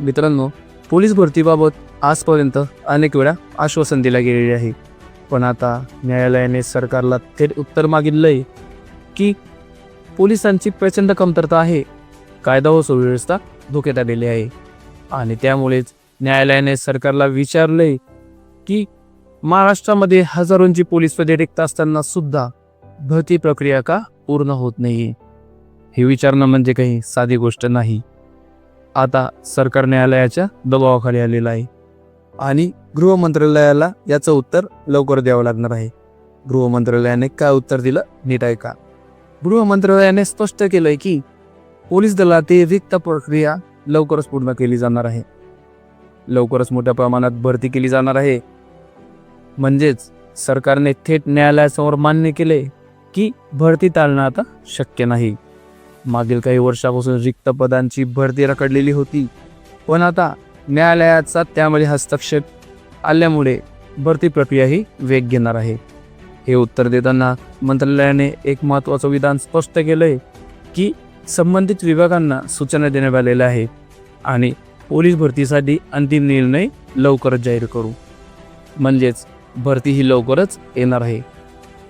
मित्रांनो पोलीस भरतीबाबत आजपर्यंत अनेक वेळा आश्वासन दिले गेलेले आहे. पण आता न्यायालयाने सरकारला थेट उत्तर मागितलं आहे की पोलिसांची प्रचंड कमतरता आहे. कायदा व सुव्यवस्था धोक्यात आलेली आहे. आणि त्यामुळेच न्यायालयाने सरकारला विचारलंय की महाराष्ट्रामध्ये हजारोंची पोलीस पदे रिक्त असताना सुद्धा भरती प्रक्रिया का पूर्ण होत नाही हे विचारणं म्हणजे काही साधी गोष्ट नाही. आता सरकार न्यायालयाच्या दबावाखाली आलेलं आहे. आणि गृह मंत्रालयाला याचं उत्तर लवकर द्यावं लागणार आहे. गृह मंत्रालयाने काय उत्तर दिलं नीट आहे का गृह मंत्रालयाने स्पष्ट केलंय की पोलीस दलातील रिक्त प्रक्रिया लवकरच पूर्ण केली जाणार आहे. लवकरच मोठ्या प्रमाणात भरती केली जाणार आहे. म्हणजेच सरकारने थेट न्यायालयासमोर मान्य केले की भरती टाळणं आता शक्य नाही. मागील काही वर्षापासून रिक्त पदांची भरती रखडलेली होती. पण आता न्यायालयाचा त्यामध्ये हस्तक्षेप आल्यामुळे भरती प्रक्रिया ही वेग घेणार आहे. हे उत्तर देताना मंत्रालयाने एक महत्त्वाचं विधान स्पष्ट केलंय की संबंधित विभागांना सूचना देण्यात आलेल्या आहेत आणि पोलीस भरतीसाठी अंतिम निर्णय लवकरच जाहीर करू. म्हणजेच भरती ही लवकरच येणार आहे.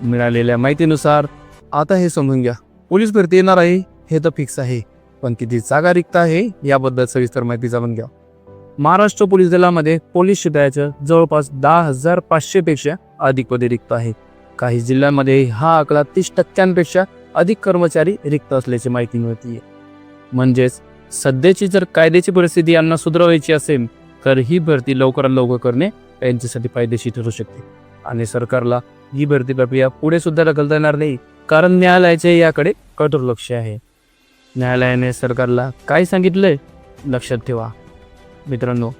मिळालेल्या माहितीनुसार आता हे समजून घ्या. पोलीस भरती येणार आहे. हे तर फिक्स आहे पण किती जागा रिक्त आहे याबद्दल सविस्तर माहिती जाणून घ्या. महाराष्ट्र पोलीस दलामध्ये पोलीस शिपायाच्या जवळपास दहा हजार पाचशे पेक्षा अधिक पदे रिक्त आहेत. काही जिल्ह्यांमध्ये हा आकडा तीस टक्क्यांपेक्षा अधिक कर्मचारी रिक्त असल्याची माहिती मिळते म्हणजेच सध्याची जर कायद्याची परिस्थिती यांना सुधारवायची असेल तर ही भरती लवकरात लवकर करणे यांच्यासाठी फायदेशीर ठरू शकते. आणि सरकारला ही भरती प्रक्रिया पुढे सुद्धा ढकलता येणार नाही कारण न्यायालयाचे याकडे कठोर लक्ष आहे. न्यायालयाने सरकारला काय सांगितलंय? लक्षात ठेवा. मित्रांनो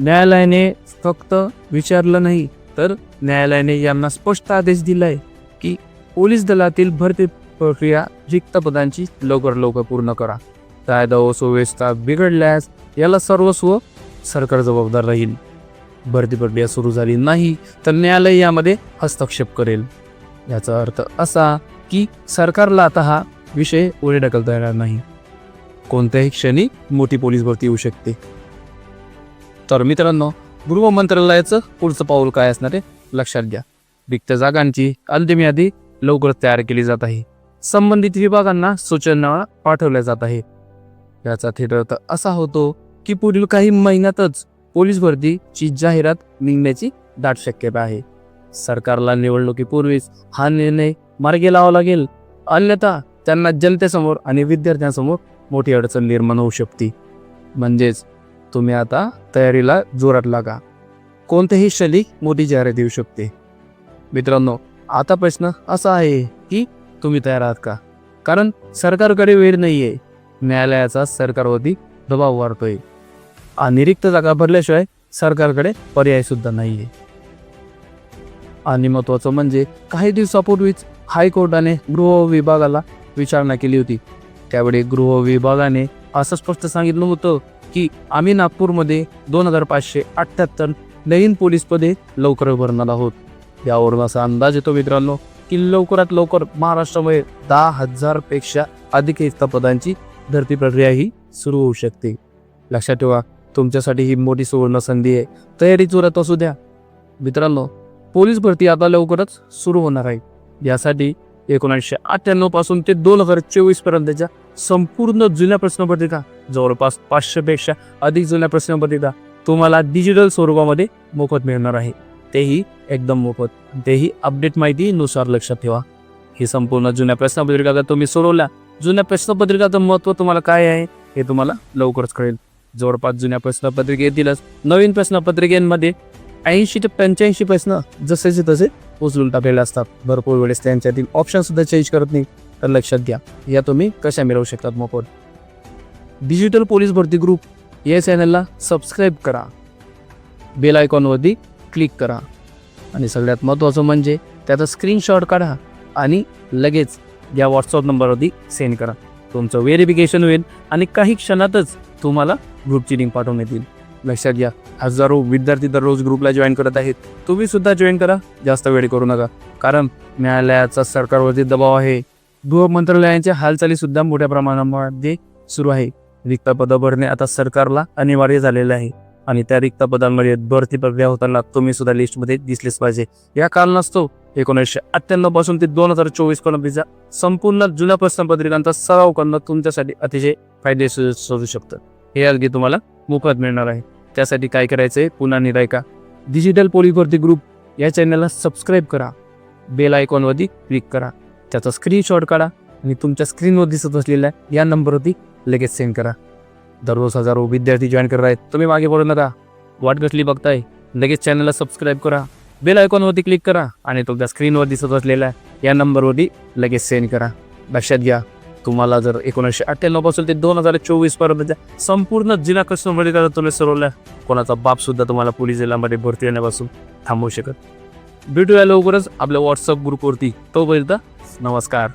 न्यायालयाने फक्त विचारलं नाही तर न्यायालयाने यांना स्पष्ट आदेश दिलाय की पोलीस दलातील भरती प्रक्रिया रिक्त पदांची लवकर लवकर पूर्ण करा. कायदा व सुव्यवस्था बिघडल्यास याला सर्वस्व सरकार जबाबदार राहील. भरती प्रक्रिया सुरू झाली नाही तर न्यायालय यामध्ये हस्तक्षेप करेल. याचा अर्थ असा की सरकारला आता हा विषय पुढे ढकलता येणार नाही. कोणत्याही क्षणी मोठी पोलीस भरती येऊ शकते. तर मित्रांनो गृह मंत्रालयाचं पुढचं पाऊल काय असणार आहे? लक्षात घ्या. रिक्त जागांची अंतिम यादी लवकरच तयार केली जात आहे. संबंधित विभागांना सूचना पाठवल्या जात आहे. याचा थेट अर्थ असा होतो की पुढील काही महिन्यातच पोलीस भरतीची जाहिरात निघण्याची दाट शक्यता आहे. सरकारला निवडणुकीपूर्वीच हा निर्णय मार्गी लावा लागेल. अन्यथा त्यांना जनतेसमोर आणि विद्यार्थ्यांसमोर मोठी अडचण निर्माण होऊ शकते. म्हणजेच तुम्ही आता तयारीला जोरात लागा. कोणतेही शैली मोठी जाहिरात येऊ शकते. मित्रांनो आता प्रश्न असा आहे की तुम्ही तयार आहात का? कारण सरकारकडे वेळ नाहीये. न्यायालयाचा सरकारवरती दबाव वाढतोय. आणि रिक्त जागा भरल्याशिवाय सरकारकडे पर्याय सुद्धा नाहीये. आणि महत्वाचं म्हणजे काही दिवसापूर्वीच हायकोर्टाने गृह विभागाला विचारणा केली होती. त्यावेळी गृह विभागाने असं स्पष्ट सांगितलं होतं की आम्ही नागपूरमध्ये दोन हजार पाचशे अठ्ठ्याहत्तर नवीन पोलीस पदे लवकर भरणार आहोत. यावरून असा अंदाज येतो मित्रांनो की लवकरात लवकर महाराष्ट्रामध्ये दहा हजारपेक्षा अधिक रिक्त पदांची भरती प्रक्रिया ही सुरू होऊ शकते. लक्षात ठेवा तुमच्यासाठी ही मोठी सुवर्ण संधी आहे. तयारी जोरात असू द्या. मित्रांनो पोलीस भरती आता लवकरच सुरू होणार आहे. यासाठी एकोणीसशे अठ्ठ्याण्णवपासून ते दोन हजार चोवीस पर्यंतच्या संपूर्ण जुन्या प्रश्नपत्रिका जवळपास पाचशे पेक्षा अधिक जुन्या प्रश्नपत्रिका तुम्हाला डिजिटल स्वरूपामध्ये मोफत मिळणार आहे. तेही एकदम मोफत. तेही अपडेट माहितीनुसार लक्षात ठेवा. ही संपूर्ण जुन्या प्रश्नपत्रिका जर तुम्ही सोडवल्या जुन्या प्रश्नपत्रिकाचं महत्त्व तुम्हाला काय आहे हे तुम्हाला लवकरच कळेल. जवळपास जुन्या प्रश्नपत्रिका येतीलच. नवीन प्रश्नपत्रिकेमध्ये ऐंशी ते पंच्याऐंशी प्रश्न जसेचे तसे उचलून टाकलेले असतात. भरपूर वेळेस त्यांच्यातील ऑप्शन सुद्धा चेंज करत नाही. तर लक्षात घ्या या तुम्ही कशा मिळवू शकतात मोफत. डिजिटल पोलीस भरती ग्रुप या चॅनलला सबस्क्राईब करा. बेल आयकॉनवरती क्लिक करा. आणि सगळ्यात महत्त्वाचं म्हणजे त्याचा स्क्रीनशॉट काढा आणि लगेच या व्हॉट्सअप नंबरवरती सेंड करा. तुमचं व्हेरिफिकेशन होईल आणि काही क्षणातच तुम्हाला ग्रुपची लिंक पाठवण्यात येईल लक्षात घ्या. हजारो विद्यार्थी दररोज ग्रुपला जॉईन करत आहेत. तुम्ही सुद्धा जॉईन करा. जास्त वेळ करू नका. कारण न्यायालयाचा सरकारवरती दबाव आहे. गृह मंत्रालयांच्या हालचाली सुद्धा मोठ्या प्रमाणामध्ये सुरू आहे. रिक्त पदं भरणे आता सरकारला अनिवार्य झालेलं आहे. आणि त्या रिक्त पदांमध्ये भरती प्रक्रिया होताना तुम्ही सुद्धा लिस्टमध्ये दिसलेच पाहिजे. या कारणास्तव एकोणीसशे अठ्ठ्याण्णवपासून ते दोन हजार चोवीस पर्यंतचा संपूर्ण जुन्या प्रश्नपत्रिकांचा सराव करणं तुमच्यासाठी अतिशय फायदेशीर ठरू शकतं. हे अगदी तुम्हाला मोफत मिळणार आहे. त्यासाठी काय करायचं आहे पुन्हा निराय का? डिजिटल पोलीस ग्रुप या चॅनलला सबस्क्राईब करा. बेल आयकॉनवरती क्लिक करा. त्याचा स्क्रीनशॉट काढा आणि तुमच्या स्क्रीनवर दिसत असलेल्या या नंबरवरती लगेच सेंड करा. दररोज हजारो विद्यार्थी जॉईन करत आहेत. तुम्ही मागे पडू नका. वाट कसली बघताय? लगेच चॅनलला सबस्क्राईब करा. बेल आयकॉनवरती क्लिक करा आणि तुमच्या स्क्रीनवर दिसत असलेल्या या नंबरवरती लगेच सेंड करा. लक्षात घ्या. तुम्हाला जर एकोणीसशे अठ्ठ्याण्णवपासून ते दोन हजार चोवीस पर्यंतच्या संपूर्ण जिल्हा कस्टमरमध्ये जर तुम्ही सरवल्या कोणाचा बाप सुद्धा तुम्हाला पोलीस जिल्ह्यामध्ये भरती येण्यापासून थांबवू शकत? भेटूया लवकरच आपल्या व्हॉट्सअप ग्रुपवरती तोपर्यंत नमस्कार.